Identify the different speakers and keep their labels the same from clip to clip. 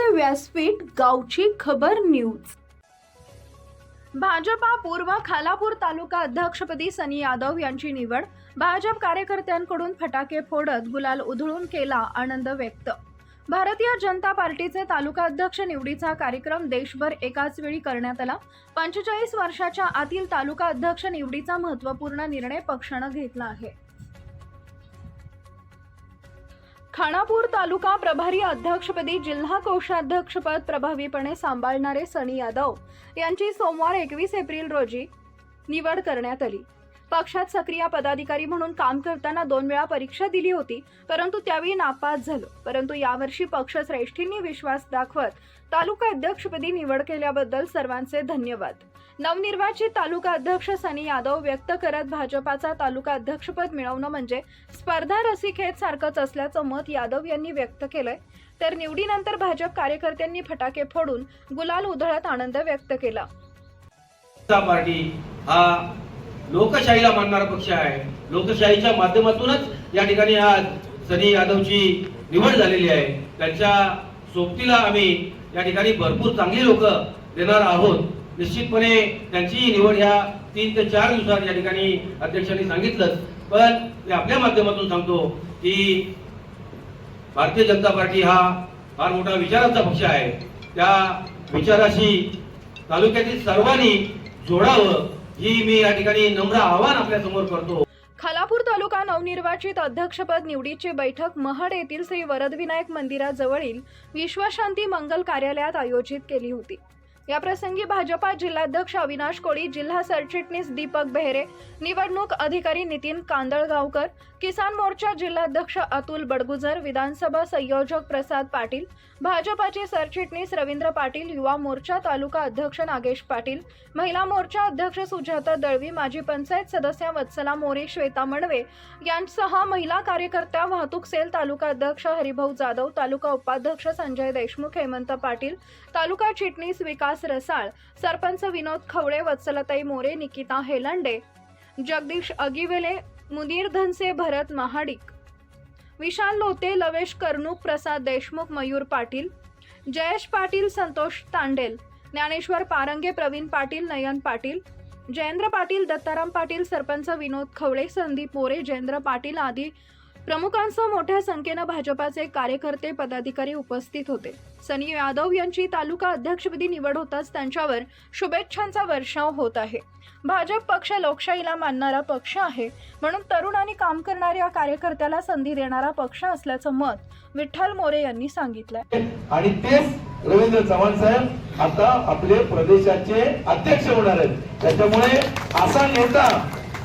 Speaker 1: व्यासपीठ गावची खबर न्यूज. भाजपा पूर्व खालापूर तालुका अध्यक्षपदी सनी यादव यांची निवड. भाजप कार्यकर्त्यांकडून फटाके फोडत गुलाल उधळून केला आनंद व्यक्त. भारतीय जनता पार्टीचे तालुका अध्यक्ष निवडीचा कार्यक्रम देशभर एकाच वेळी करण्यात आला. पंचेचाळीस वर्षाच्या आतील तालुका अध्यक्ष निवडीचा महत्त्वपूर्ण निर्णय पक्षानं घेतला आहे. खानापूर तालुका प्रभारी अध्यक्षपदी जिल्हा कोषाध्यक्षपद प्रभावीपणे सांभाळणारे सनी यादव यांची सोमवार एकवीस एप्रिल रोजी निवड करण्यात आली. पक्षात सक्रिय पदाधिकारी म्हणून काम करताना दोन वेळा परीक्षा दिली होती परंतु त्यावेळी नापास झालो. परंतु यावर्षी पक्षश्रेष्ठींनी विश्वास दाखवत तालुका अध्यक्षपदी निवड केल्याबद्दल सर्वांचे धन्यवाद. नवनिर्वाचित तालुका अध्यक्ष सनी यादव व्यक्त करत भाजपाचा तालुका अध्यक्षपद मिळवणं म्हणजे स्पर्धा रसिकेत सारखंच असल्याचं मत यादव यांनी व्यक्त केलंय. तर निवडीनंतर भाजप कार्यकर्त्यांनी फटाके फोडून गुलाल उधळत आनंद व्यक्त केला.
Speaker 2: पार्टी हा लोकशाहीला मानणारा पक्ष आहे. लोकशाहीच्या माध्यमातूनच या ठिकाणी आज सनी यादवची निवड झालेली आहे. त्यांच्या सोबतीला आम्ही या ठिकाणी भरपूर चांगली लोक देणार आहोत. निश्चितपणे त्यांची निवड ह्या तीन ते चार दिवसात या ठिकाणी अध्यक्षांनी सांगितलं पण मी आपल्या माध्यमातून सांगतो की भारतीय जनता पार्टी हा फार मोठा विचारांचा पक्ष आहे. त्या विचाराशी तालुक्यातील सर्वांनी जोडावं. ही मी या ठिकाणी नम्र आव्हान आपल्यासमोर करतो.
Speaker 1: खालापूर तालुका नवनिर्वाचित अध्यक्षपद निवडीची बैठक महड येथील श्री वरदविनायक मंदिराजवळील विश्वशांती मंगल कार्यालयात आयोजित केली होती. याप्रसंगी भाजपा जिल्हाध्यक्ष अविनाश कोळी जिल्हा सरचिटणीस दीपक बेहरे निवडणूक अधिकारी नितीन कांदळगावकर किसान मोर्चा जिल्हाध्यक्ष अतुल बडगुजर विधानसभा संयोजक प्रसाद पाटील भाजपाचे सरचिटणीस रवींद्र पाटील युवा मोर्चा तालुका अध्यक्ष नागेश पाटील महिला मोर्चा अध्यक्ष सुजाता दळवी माजी पंचायत सदस्य वत्सला मोरे श्वेता मडवे यांसह महिला कार्यकर्त्या वाहतूक सेल तालुका अध्यक्ष हरिभाऊ जाधव तालुका उपाध्यक्ष संजय देशमुख हेमंत पाटील तालुका चिटणीस विकास रसाळ सरपंच विनोद खवळे वत्सलताई मोरे निकिता हेलंडे जगदीश अगिवेले मुनीर धनसे भरत महाडिक विशाल लोते लवेश कर्णूक प्रसाद देशमुख मयूर पाटील जयेश पाटील संतोष तांडेल ज्ञानेश्वर पारंगे प्रवीण पाटील नयन पाटील जयेंद्र पाटील दत्ताराम पाटील सरपंच विनोद खवळे संदीप मोरे जयेंद्र पाटील आदी प्रमुखांसह मोठ्या संख्येनं भाजपाचे कार्यकर्ते पदाधिकारी उपस्थित होते. सनी यादव यांची तालुका अध्यक्षपदी निवड होताच त्यांच्यावर शुभेच्छांचा वर्षाव होत आहे. भाजप पक्ष लोकशाहीला मानणारा पक्ष आहे म्हणून तरुण आणि काम करणाऱ्या कार्यकर्त्याला संधी देणारा पक्ष असल्याचं मत विठ्ठल मोरे यांनी सांगितलंय.
Speaker 3: आणि तेच रवींद्र चव्हाण साहेब आता आपले प्रदेशाचे अध्यक्ष होणार आहेत. त्याच्यामुळे असा नेता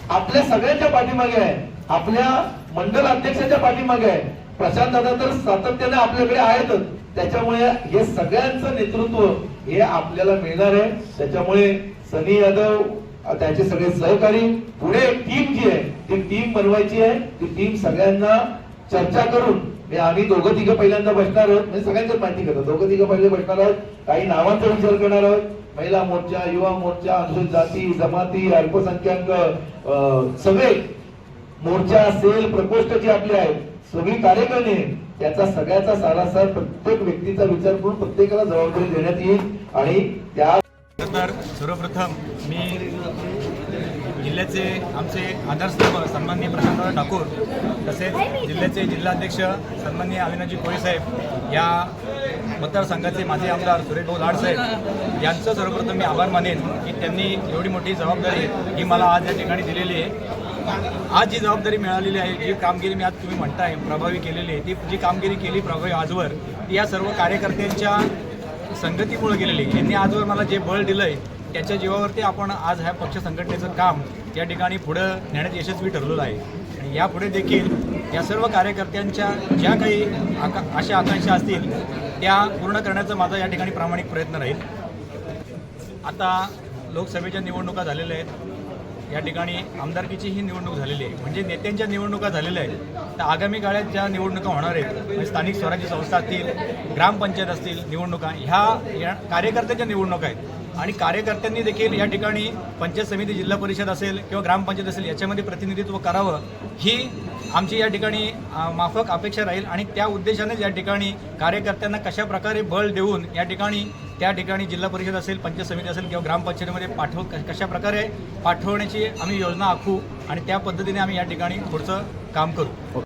Speaker 3: आपल्या सगळ्यांच्या पाठीमागे आहे. आपल्या मंडल अध्यक्षाच्या पाठीमागे आहे. प्रशांत दादा तर सातत्याने आपल्याकडे आहेतच त्याच्यामुळे हे सगळ्यांचं नेतृत्व हे आपल्याला मिळणार आहे. त्याच्यामुळे सनी यादव त्याचे सगळे सहकारी पुढे टीम जी आहे ती टीम बनवायची आहे. ती टीम सगळ्यांना चर्चा करून आम्ही दोघं तिघं पहिल्यांदा बसणार आहोत. म्हणजे सगळ्यांचं माहिती करतो. दोघं तिघं पहिले बसणार आहोत. काही नावांचा विचार करणार आहोत. महिला मोर्चा युवा मोर्चा अनुसूचित जाती जमाती अल्पसंख्याक अं, सगळे मोर्चा असेल प्रकोष्ठ जे आपले आहेत सगळी कार्यकर्ते त्याचा सगळ्याचा सारासार प्रत्येक व्यक्तीचा विचार करून प्रत्येकाला जबाबदारी देण्यात येईल आणि त्या
Speaker 4: सर्वप्रथम मी जिल्ह्याचे आमचे आधारस्तंभ सन्माननीय प्रशांतराव ठाकूर तसेच जिल्ह्याचे जिल्हाध्यक्ष सन्माननीय अविनाजी कोळी साहेब या मतदारसंघाचे माजी आमदार सुरेशभाऊ लाडसाहेब यांचं सर्वप्रथम मी आभार मानेन की त्यांनी एवढी मोठी जबाबदारी ही मला आज या ठिकाणी दिलेली आहे. आज जी जबाबदारी मिळालेली आहे जी कामगिरी मी आज तुम्ही म्हणताय प्रभावी केलेली आहे ती जी कामगिरी केली प्रभावी आजवर ती या सर्व कार्यकर्त्यांच्या संगतीमुळे गेलेली यांनी आजवर मला जे बळ दिलंय त्याच्या जीवावरती आपण आज ह्या पक्ष संघटनेचं काम या ठिकाणी पुढं नेण्यात यशस्वी ठरलेलं आहे. आणि यापुढे देखील या सर्व कार्यकर्त्यांच्या ज्या काही आका अशा आकांक्षा असतील त्या पूर्ण करण्याचा माझा या ठिकाणी प्रामाणिक प्रयत्न राहील. आता लोकसभेच्या निवडणुका झालेल्या आहेत. या ठिकाणी आमदारकीची ही निवडणूक झालेली आहे. म्हणजे नेत्यांच्या निवडणुका झालेल्या आहेत. तर आगामी काळात ज्या निवडणुका होणार आहेत म्हणजे स्थानिक स्वराज्य संस्था असतील ग्रामपंचायत असतील निवडणुका ह्या या कार्यकर्त्यांच्या निवडणुका आहेत. आणि कार्यकर्त्यांनी देखील या ठिकाणी पंचायत समिती जिल्हा परिषद असेल किंवा ग्रामपंचायत असेल याच्यामध्ये प्रतिनिधित्व करावं ही आमची या ठिकाणी माफक अपेक्षा राहील. आणि त्या उद्देशानेच या ठिकाणी कार्यकर्त्यांना कशा प्रकारे बळ देऊन या ठिकाणी त्या ठिकाणी जिल्हा परिषद असेल पंचायत समिती असेल किंवा ग्रामपंचायतीमध्ये पाठव कशा प्रकारे पाठवण्याची आम्ही योजना आखू आणि त्या पद्धतीने आम्ही या ठिकाणी पुढचं काम करू.